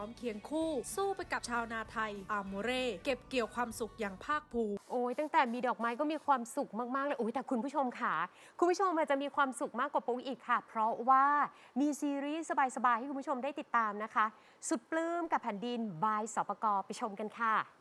ร้อมเคียงคู่ สู้ไปกับชาวนาไทย อาโมเร่เก็บเกี่ยวความสุขอย่างภาคภูมิ โอ้ยตั้งแต่มีดอกไม้ก็มีความสุขมาก ๆ เลยโอ้ยแต่คุณผู้ชมค่ะ คุณผู้ชมอาจจะมีความสุขมากกว่าปุ๊กอีกค่ะ เพราะว่ามีซีรีส์สบาย ๆ ให้คุณผู้ชมได้ติดตามนะคะ สุดปลื้มกับแผ่นดินบายสปกไปชมกันค่ะ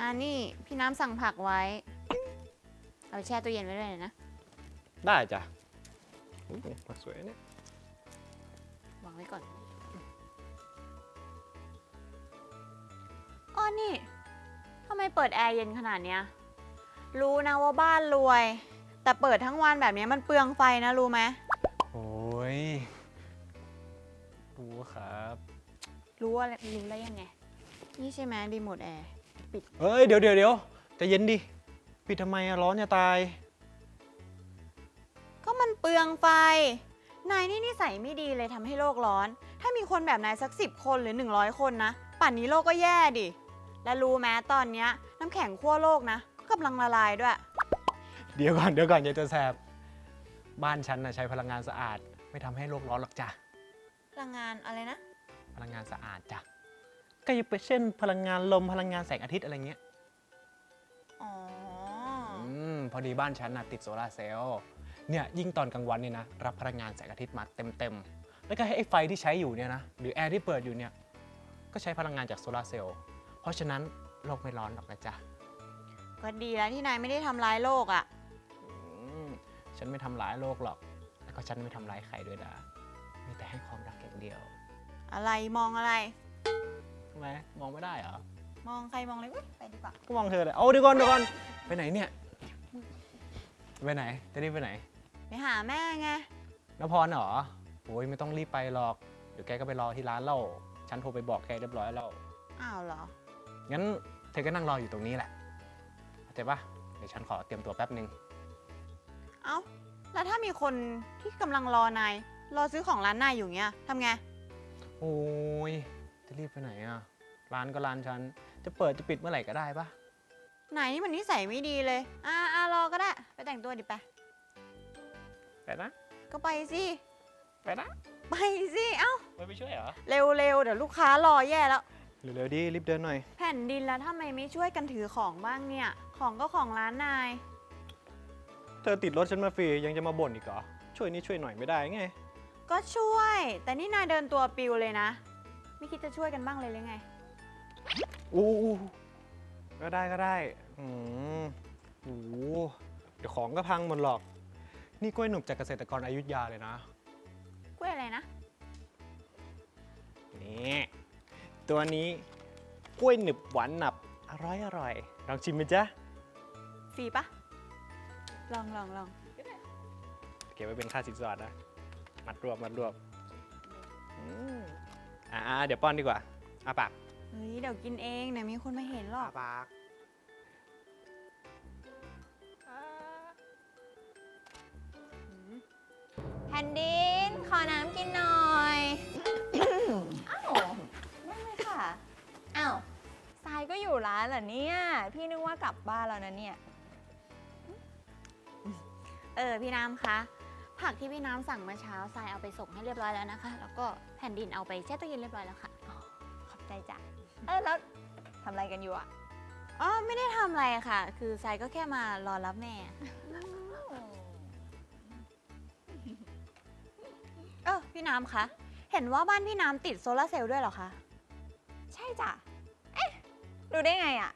อ่านี่พี่น้ำสั่งผักไว้ เอาไปแช่ตู้เย็นไว้ด้วยนะ ได้จ้ะอืมผักสวยเนี่ย วางไว้ก่อนอ้อนี่ทำไมเปิดแอร์เย็นขนาดเนี้ย รู้นะว่าบ้านรวย แต่เปิดทั้งวันแบบเนี้ยมันเปลืองไฟนะรู้ไหม โอ้ยรู้ครับ รู้อะไรรู้ได้ยังไง นี่ใช่ไหมรีโมทแอร์ เฮ้ยเดี๋ยวเดี๋ยวเดี๋ยวใจะเย็นดิ ปิดทำไมอะร้อนจะตาย ก็มันเปลืองไฟ นายนี่นิสัยไม่ดีเลยทำให้โลกร้อน ถ้ามีคนแบบนายสักสิบคนหรือ 100 คนนะ ป่านนี้โลกก็แย่ดิ และรู้ไหมตอนเนี้ยน้ำแข็งขั้วโลกนะ ก็กำลังละลายด้วย เดี๋ยวก่อนเดี๋ยวก่อนอย่าจะแสบ บ้านฉันนะใช้พลังงานสะอาด ไม่ทำให้โลกร้อนหรอกจ้ะ พลังงานอะไรนะ พลังงานสะอาดจ้ะ ก็ยกเป็นเช่นพลังงานลมพลังงานแสงอาทิตย์อะไรเงี้ยอ๋ออืมพอดีบ้านฉันนะติดโซลาร์เซลล์เนี่ยยิ่งตอนกลางวันเนี่ยนะรับพลังงานแสงอาทิตย์มาเต็มๆแล้วก็ให้ไอ้ไฟที่ใช้อยู่เนี่ยนะหรือแอร์ที่เปิดอยู่เนี่ยก็ใช้พลังงานจากโซลาร์เซลล์เพราะฉะนั้นโลกไม่ร้อนหรอกนะจ๊ะก็ดีแล้วที่นายไม่ได้ทำร้ายโลกอะ่ะ อืมฉันไม่ทำร้ายโลกหรอก แล้วก็ฉันไม่ทำร้ายใครด้วยนะมีแต่ให้ความรักอย่างเดียว อะไรมองอะไร ทำไมมองไม่ได้เหรอ มองใครมองเลยอุ๊ยไปดีกว่า ก็มองเธอเลยเอาเดี๋ยวก่อนเดี๋ยวก่อนไปไหนเนี่ย ไปไหน จะรีบไปไหนไปหาแม่ไง นพรเหรอโอ้ยไม่ต้องรีบไปหรอก เดี๋ยวแกก็ไปรอที่ร้านเราฉันโทรไปบอกแกเรียบร้อยแล้ว อ้าวเหรอ งั้นเธอก็นั่งรออยู่ตรงนี้แหละเข้าใจปะเดี๋ยวฉันขอเตรียมตัวแป๊บหนึ่งเอ้า แล้วถ้ามีคนที่กำลังรอนาย รอซื้อของร้านนายอยู่เงี้ยทำไง โอ้ยจะ รีบไปไหนอะ ร้านก็ร้านฉัน จะเปิดจะปิดเมื่อไหร่ก็ได้ปะไหนนี่มันนิสัยไม่ดีเลย อ่าอ่ารอก็ได้ ไปแต่งตัวดิไป ไปนะ ก็ไปสิ ไปนะ ไปสิ เอ้า ไปไปช่วยเหรอ เร็วๆ เดี๋ยวลูกค้ารอแย่แล้ว เร็วๆดิรีบเดินหน่อย แผ่นดินแล้วทำไมไม่ช่วยกันถือของบ้างเนี่ย ของก็ของร้านนาย เธอติดรถฉันมาฟรียังจะมาบ่นอีกเหรอ ช่วยนี่ช่วยหน่อยไม่ได้ไง ก็ช่วย แต่นี่นายเดินตัวปิวเลยนะ ไม่คิดจะช่วยกันบ้างเลยหรือไง อู้ก็ได้ก็ได้อืมโอ้โหเดี๋ยวของก็พังหมดหรอก นี่กล้วยหนุบจากเกษตรกรอยุธยาเลยนะ กล้วยอะไรนะ นี่ ตัวนี้กล้วยหนึบหวานหนับ อร่อยอร่อยลองชิมไหมจ๊ะ ฟรีปะลองลองลองเก็บไว้เป็นค่าสินสอดนะ มัดรวบมัดรวบอืม อ่าๆเดี๋ยวป้อนดีกว่าอาปากเฮ้ยเดี๋ยวกินเองเดี๋ยวมีคนมาเห็นหรอกปากแผ่นดินขอน้ำกินหน่อยอ้าวไม่เลยค่ะอ้าวทรายก็อยู่ร้านเหรอเนี่ยพี่นึกว่ากลับบ้านแล้วนะเนี่ย เออพี่น้ำคะ ผักที่พี่น้ำสั่งเมื่อเช้าทรายเอาไปส่งให้เรียบร้อยแล้วนะคะ แล้วก็แผ่นดินเอาไปแช่ตู้เย็นเรียบร้อยแล้วค่ะ ขอบใจจ้ะเออแล้วทำอะไรกันอยู่อะอ๋อไม่ได้ทำอะไรค่ะ คือทรายก็แค่มารอรับแม่ เออพี่น้ำคะ เห็นว่าบ้านพี่น้ำติดโซลาร์เซลล์ด้วยเหรอคะ ใช่จ้ะเอ๊ะรู้ได้ไงอะ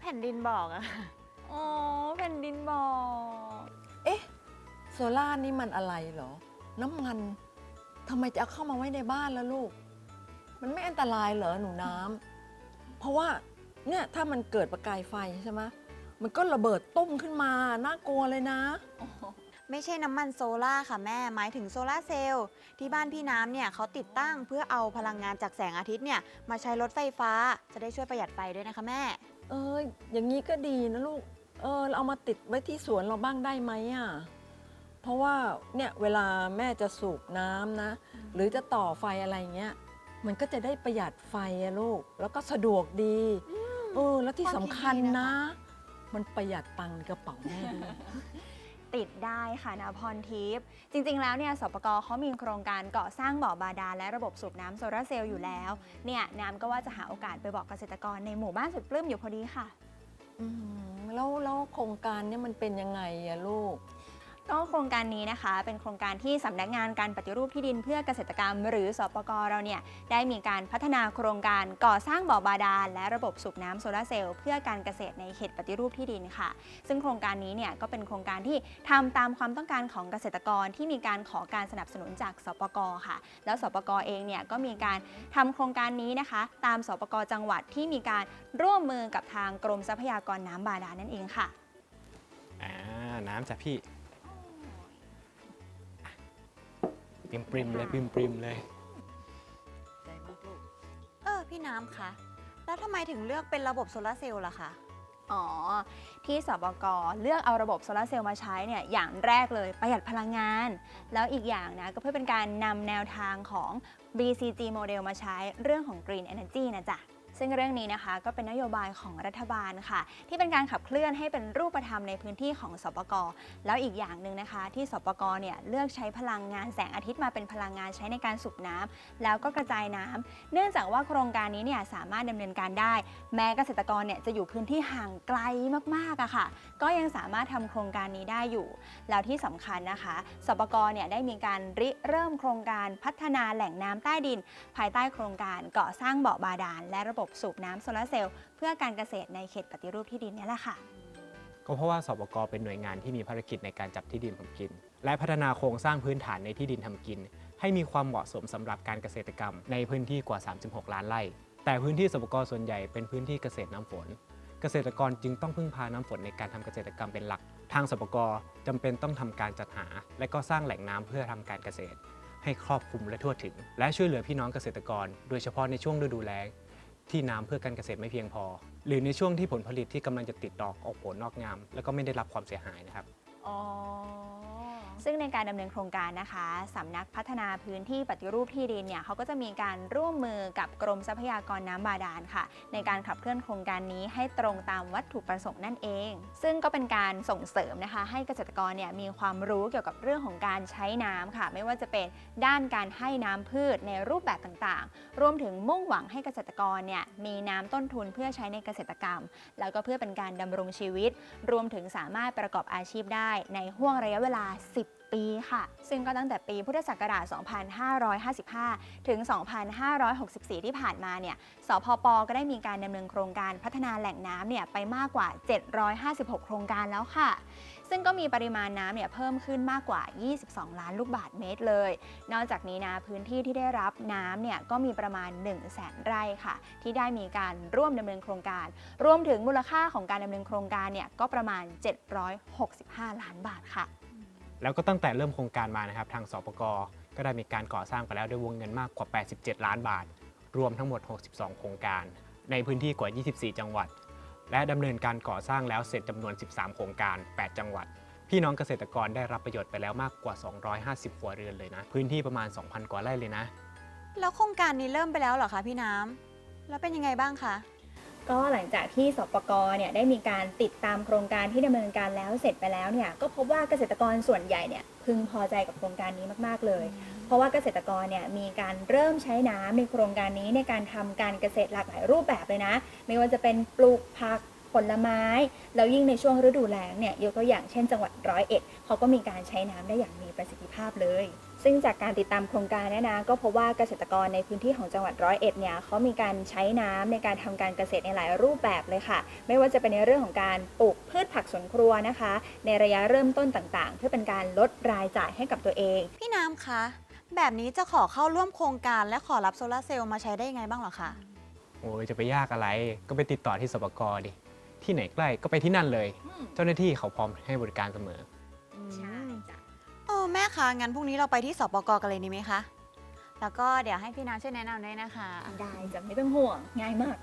แผ่นดินบอกอะอ๋อแผ่นดินบอก โซล่าร์นี่มันอะไรเหรอ น้ำมันทำไมจะเอาเข้ามาไว้ในบ้านแล้วลูก มันไม่อันตรายเหรอหนูน้ำเพราะว่าเนี่ยถ้ามันเกิดประกายไฟใช่ไหมมันก็ระเบิดตุ้มขึ้นมา น่ากลัวเลยนะ ไม่ใช่น้ำมันโซล่าร์ค่ะแม่ หมายถึงโซล่าร์เซลล์ที่บ้านพี่น้ำเนี่ยเขาติดตั้งเพื่อเอาพลังงานจากแสงอาทิตย์เนี่ยมาใช้รถไฟฟ้าจะได้ช่วยประหยัดไฟด้วยนะคะแม่ เอออย่างนี้ก็ดีนะลูก เออเราเอามาติดไว้ที่สวนเราบ้างได้ไหมอะเพ ราะว่าเนี่ยเวลาแม่จะสูบน้ำนะ หรือจะต่อไฟอะไรเงี้ยมันก็จะได้ประหยัดไฟอะลูก แล้วก็สะดวกดีเออแล้วที่ความคิดสำคัญดีนะคะนะ มันประหยัดตังค์ในกระเป๋าแม่ด้วย ติดได้ค่ะนาพรทิพย์จริง ๆ แล้วเนี่ยสปกเขามีโครงการก่อสร้างบ่อบาดาลและระบบสูบน้ำโซลาร์เซลล์อยู่แล้ว เนี่ยน้ำก็ว่าจะหาโอกาสไปบอกเกษตรกรในหมู่บ้านสุดปลื้มอยู่พอดีค่ะ อืมแล้วแล้วโครงการเนี้มันเป็นยังไงอะลูก ก็โครงการนี้นะคะ เป็นโครงการที่สำนักงานการปฏิรูปที่ดินเพื่อเกษตรกรรม หรือสปกเราเนี่ยได้มีการพัฒนาโครงการก่อสร้างบ่อบาดาลและระบบสูบน้ำโซลาร์เซลล์เพื่อการเกษตรในเขตปฏิรูปที่ดินค่ะ ซึ่งโครงการนี้เนี่ยก็เป็นโครงการที่ทำตามความต้องการของเกษตรกรที่มีการขอการสนับสนุนจากสปกค่ะ แล้วสปกเองเนี่ยก็มีการทำโครงการนี้นะคะ ตามสปกจังหวัดที่มีการร่วมมือกับทางกรมทรัพยากรน้ำบาดาลนั่นเองค่ะ อ่าน้ำจ้ะพี่ ปริมปริมๆเลยปริมปริมๆเลย ใจมากลูก เออ พี่น้ำคะ แล้วทำไมถึงเลือกเป็นระบบโซลาร์เซลล์ล่ะคะ อ๋อ ที่สบกเลือกเอาระบบโซลาร์เซลล์มาใช้เนี่ยอย่างแรกเลยประหยัดพลังงาน แล้วอีกอย่างนะก็เพื่อเป็นการนำแนวทางของ BCG โมเดลมาใช้เรื่องของ Green Energy นะจ๊ะ ซึ่งเรื่องนี้นะคะก็เป็นนโยบายของรัฐบาลค่ะ ที่เป็นการขับเคลื่อนให้เป็นรูปธรรมในพื้นที่ของสปกแล้วอีกอย่างหนึ่งนะคะ ที่สปกเนี่ยเลือกใช้พลังงานแสงอาทิตย์มาเป็นพลังงานใช้ในการสูบน้ำแล้วก็กระจายน้ำเนื่องจากว่าโครงการนี้เนี่ยสามารถดำเนินการได้ แม้เกษตรกรเนี่ยจะอยู่พื้นที่ห่างไกลมากๆอะค่ะ ก็ยังสามารถทำโครงการนี้ได้อยู่ แล้วที่สำคัญนะคะ สปกรเนี่ยได้มีการริเริ่มโครงการพัฒนาแหล่งน้ำใต้ดิน ภายใต้โครงการก่อสร้างเบ่อบาดาลและระบบสูบน้ำโซลาร์เซลล์เพื่อการเกษตรในเขตปฏิรูปที่ดินนี่แหละค่ะ ก็เพราะว่าสปกเป็นหน่วยงานที่มีภารกิจในการจับที่ดินทำกิน และพัฒนาโครงสร้างพื้นฐานในที่ดินทำกิน ให้มีความเหมาะสมสำหรับการเกษตรกรรม ในพื้นที่กว่า 36 ล้านไร่ แต่พื้นที่สปกส่วนใหญ่เป็นพื้นที่เกษตรน้ำฝน เกษตรกรจึงต้องพึ่งพาน้ำฝนในการทำเกษตรกรรมเป็นหลัก ทางสปกจำเป็นต้องทำการจัดหา และก็สร้างแหล่งน้ำเพื่อทำการเกษตรให้ครอบคลุมและทั่วถึง และช่วยเหลือพี่น้องเกษตรกร โดยเฉพาะในช่วงฤดูแล้ง ที่น้ำเพื่อการเกษตรไม่เพียงพอ หรือในช่วงที่ผลผลิตที่กำลังจะติดดอกออกผลนอกงาม แล้วก็ไม่ได้รับความเสียหายนะครับ อ๋อ ซึ่งในการดำเนินโครงการนะคะสำนักพัฒนาพื้นที่ปฏิรูปที่ดินเนี่ยเขาก็จะมีการร่วมมือกับกรมทรัพยากรน้ำบาดาลค่ะ ในการขับเคลื่อนโครงการนี้ให้ตรงตามวัตถุประสงค์นั่นเอง ซึ่งก็เป็นการส่งเสริมนะคะ ให้เกษตรกรเนี่ยมีความรู้เกี่ยวกับเรื่องของการใช้น้ำค่ะ ไม่ว่าจะเป็นด้านการให้น้ำพืชในรูปแบบต่างๆ รวมถึงมุ่งหวังให้เกษตรกรเนี่ยมีน้ำต้นทุนเพื่อใช้ในเกษตรกรรม แล้วก็เพื่อเป็นการดำรงชีวิต รวมถึงสามารถประกอบอาชีพได้ในห่วงระยะเวลา 10 ปีค่ะ ซึ่งก็ตั้งแต่ปีพุทธศักราช 2555 ถึง 2564 ที่ผ่านมาเนี่ย สพป ก็ได้มีการดำเนินโครงการพัฒนาแหล่งน้ำเนี่ยไปมากกว่า 756 โครงการแล้วค่ะ ซึ่งก็มีปริมาณน้ำเนี่ยเพิ่มขึ้นมากกว่า 22 ล้านลูกบาศก์เมตรเลย นอกจากนี้นะพื้นที่ที่ได้รับน้ำเนี่ยก็มีประมาณ 1 0 0 0 0แสนไร่ค่ะ ที่ได้มีการร่วมดำเนินโครงการ รวมถึงมูลค่าของการดำเนินโครงการเนี่ยก็ประมาณ 765 ล้านบาทค่ะ แล้วก็ตั้งแต่เริ่มโครงการมานะครับ ทางสปกก็ได้มีการก่อสร้างไปแล้วด้วยวงเงินมากกว่า 87 ล้านบาท รวมทั้งหมด 62 โครงการ ในพื้นที่กว่า 24 จังหวัด และดำเนินการก่อสร้างแล้วเสร็จจำนวน 13 โครงการ 8 จังหวัด พี่น้องเกษตรกรได้รับประโยชน์ไปแล้วมากกว่า 250 ครัวเรือนเลยนะ พื้นที่ประมาณ 2,000 กว่าไร่เลยนะ แล้วโครงการนี้เริ่มไปแล้วเหรอคะพี่น้ำแล้วเป็นยังไงบ้างคะ ก็หลังจากที่สปกเนี่ยได้มีการติดตามโครงการที่ดำเนินการแล้วเสร็จไปแล้วเนี่ยก็พบว่าเกษตรกรส่วนใหญ่เนี่ยพึงพอใจกับโครงการนี้มากๆเลย เพราะว่าเกษตรกรเนี่ยมีการเริ่มใช้น้ำในโครงการนี้ในการทำการเกษตรหลากหลายรูปแบบเลยนะ ไม่ว่าจะเป็นปลูกผัก ผลไม้ แล้วยิ่งในช่วงฤดูแล้งเนี่ยยกตัวอย่างเช่นจังหวัดร้อยเอ็ดเขาก็มีการใช้น้ำได้อย่างมีประสิทธิภาพเลย ซึ่งจากการติดตามโครงการเนี่ยนะก็พบว่าเกษตรกรในพื้นที่ของจังหวัดร้อยเอ็ดเนี่ยเขามีการใช้น้ำในการทำการเกษตรในหลายรูปแบบเลยค่ะ ไม่ว่าจะเป็นในเรื่องของการปลูกพืชผักสวนครัวนะคะ ในระยะเริ่มต้นต่างๆ เพื่อเป็นการลดรายจ่ายให้กับตัวเอง พี่น้ำคะแบบนี้จะขอเข้าร่วมโครงการและขอรับโซลาร์เซลล์มาใช้ได้ยังไงบ้างเหรอคะโอ้ยจะไปยากอะไร ก็ไปติดต่อที่สปกดิ ที่ไหนใกล้ก็ไปที่นั่นเลยเจ้าหน้าที่เขาพร้อมให้บริการเสมอ ใช่จ้ะ โอ้แม่คะงั้นพรุ่งนี้เราไปที่สปกกันเลยดีไหมคะ แล้วก็เดี๋ยวให้พี่น้ำช่วยแนะนำด้วยนะคะ ได้จะไม่ต้องห่วงง่ายมาก